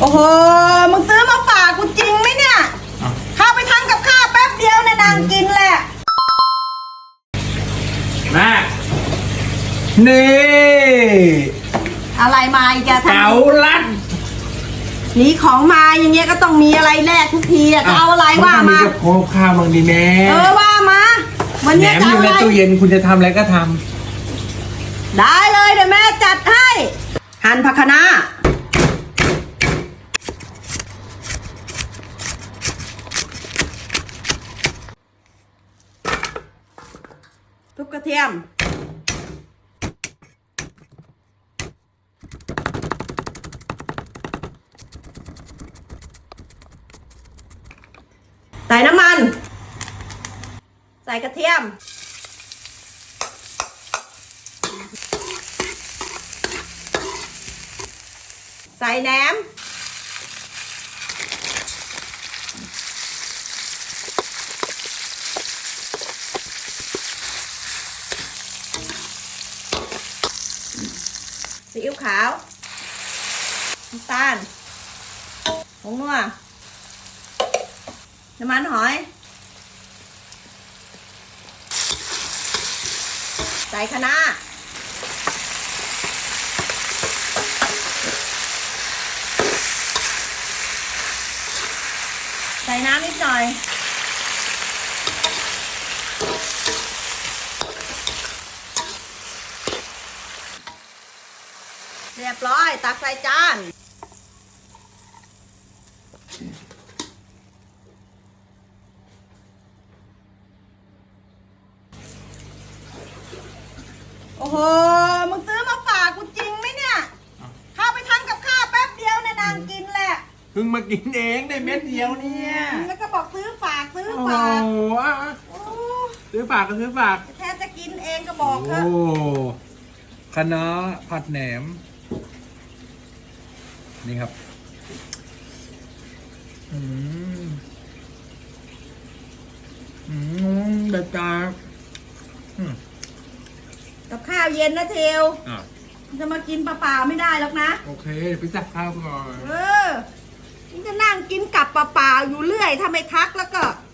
โอ้โห มึงซื้อมาฝากกูจริงไหมเนี่ยอ้าวเข้าไปทำกับข้าวแป๊บเดียวเนี่ยนางกินแหละ แม่นี่อะไรมาอีกอะเก๋าลัดหนีของมาอย่างเงี้ยก็ต้องมีอะไรแลกทุกทีอะจะเอาอะไรว่ามานต้องกับข้าวบางดีแม่เออว่ามา วันแหนเนี้ยมจะอเอายู่ในอะไร ตู้เย็นคุณจะทำอะไรก็ทได้เลยเดี๋ยวแม่จัดให้ หั่นผักคะน้า ทุบกระเทียม ใส่น้ำมัน ใส่กระเทียมใส่แหนม ซีอิ๊วขาวน้ำตาลผงนัวน้ำมันหอย ใส่คะน้าใส่น้ำนิดหน่อย เรียบร้อย ตักใส่จานโอ้โห มึงซื้อมาฝากกูจริงไหมเนี่ย เข้าไปทำกับข้าวแป๊บเดียวเนี่ยนางกินแหละำเพิ่งมากินเองได้เม็ดเดียวเนี่ยแล้วก็บอกซื้อฝากซื้อโอ้โหฝากอะโอ้ซื้อฝากก็ซื้อฝาก แค่จะกินเองก็บอกเถโอ้อะคะน้าผัดแหนม นี่ครับอืมอืมเด็ดจ้าอืมกับข้าวเย็นนะเทวอะจะมากินเปล่าๆไม่ได้หรอกนะ โอเคเดี๋ยวไปจัดข้าวก่อน เออมึงจะนั่งกินกับเปล่าๆอยู่เรื่อยถ้าไม่ทักแล้วก็อ